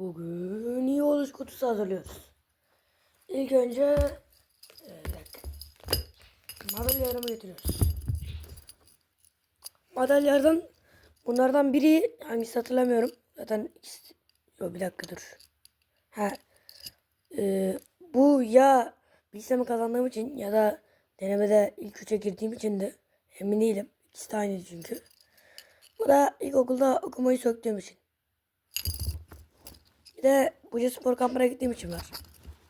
Bugün iyi oluş kutusu hazırlıyoruz. İlk önce e, dakika. Madalyalarımı getiriyoruz. Madalyalardan bunlardan biri hangisi hatırlamıyorum. Zaten ikisi, Yo, bir dakika dur. Ha, e, bu ya bilsemi kazandığım için ya da denemede ilk üçe girdiğim için de emin değilim. İkisi de aynıydı çünkü. Bu da ilkokulda okumayı söktüğüm için. Bir de Buca Spor kampına gittiğim için var.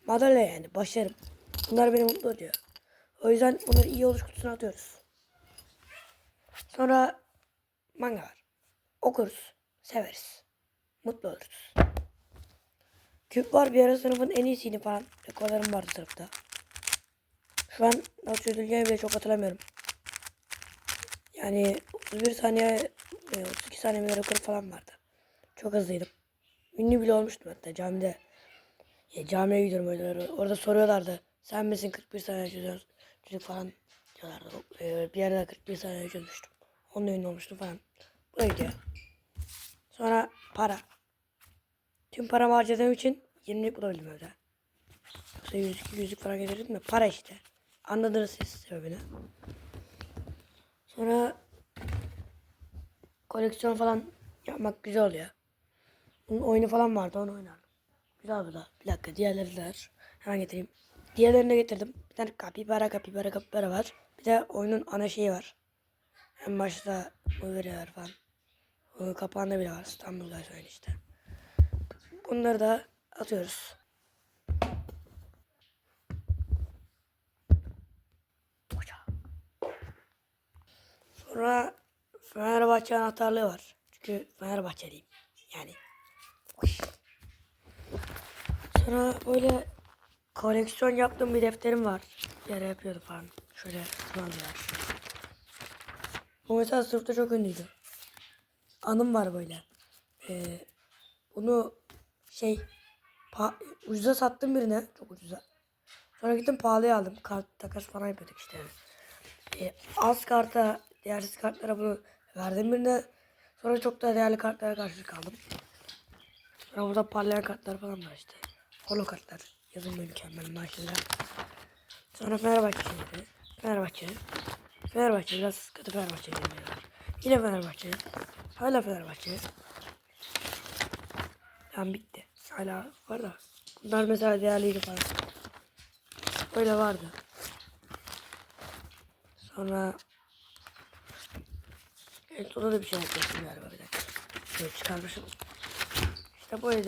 Madalya yani başarım. Bunlar beni mutlu ediyor. O yüzden bunları iyi oluş kutusuna atıyoruz. Sonra manga var. Okuruz. Severiz. Mutlu oluruz. Küp var bir ara sınıfın en iyisiydi falan. Rekorlarım vardı sınıfta. Şu an nasıl çözüleceğini bile çok hatırlamıyorum. Yani 31 saniye, e, 32 saniye bir rekor falan vardı. Çok hızlıydım. Ünlü bile olmuştum hatta camide. Ya, camiye gidiyorum öyle. Orada soruyorlardı. Sen misin 41 saniye çözüyorsun? Çocuk falan diyorlardı. E, bir yerde 41 saniye çözmüştüm. Onunla ünlü olmuştum falan. Buraya gidiyor. Sonra para. Tüm paramı harcadığım için 20'lik bulabildim evde. Yoksa 100 yüzlük falan getirirdim de para işte. Anladınız siz sebebini. Sonra koleksiyon falan yapmak güzel oluyor. Bunun oyunu falan vardı onu oynardım. Güzel bu da. Bir dakika diğerleri de var. Hemen getireyim. Diğerlerini de getirdim. Bir tane kapibara kapibara kapibara var. Bir de oyunun ana şeyi var. En başta bu veriyorlar falan. O kapağında bile var. İstanbul'da oyun işte. Bunları da atıyoruz. Sonra Fenerbahçe anahtarlığı var. Çünkü Fenerbahçeliyim. Yani. Sonra böyle koleksiyon yaptığım bir defterim var. Bir ara yapıyordum falan. Şöyle kullanıyorlar. Bu mesela sınıfta çok ünlüydü. Anım var böyle. Ee, bunu şey ucuza sattım birine. Çok ucuza. Sonra gittim pahalıya aldım. Kart takas falan yapıyorduk işte. Ee, az karta değersiz kartlara bunu verdim birine. Sonra çok da değerli kartlara karşılık aldım. Sonra burada parlayan kartlar falan var işte. Holo kartlar. Yazın da mükemmel maşallah. Sonra Fenerbahçe şeyleri. Fenerbahçe. Fenerbahçe biraz kötü Fenerbahçe geliyor. Yine Fenerbahçe. Hala Fenerbahçe. Tamam bitti. Hala var da. Bunlar mesela değerliydi falan. Öyle vardı. Sonra Evet orada da bir şey yapıyorsun galiba bir dakika. Şöyle çıkarmışım. İşte bu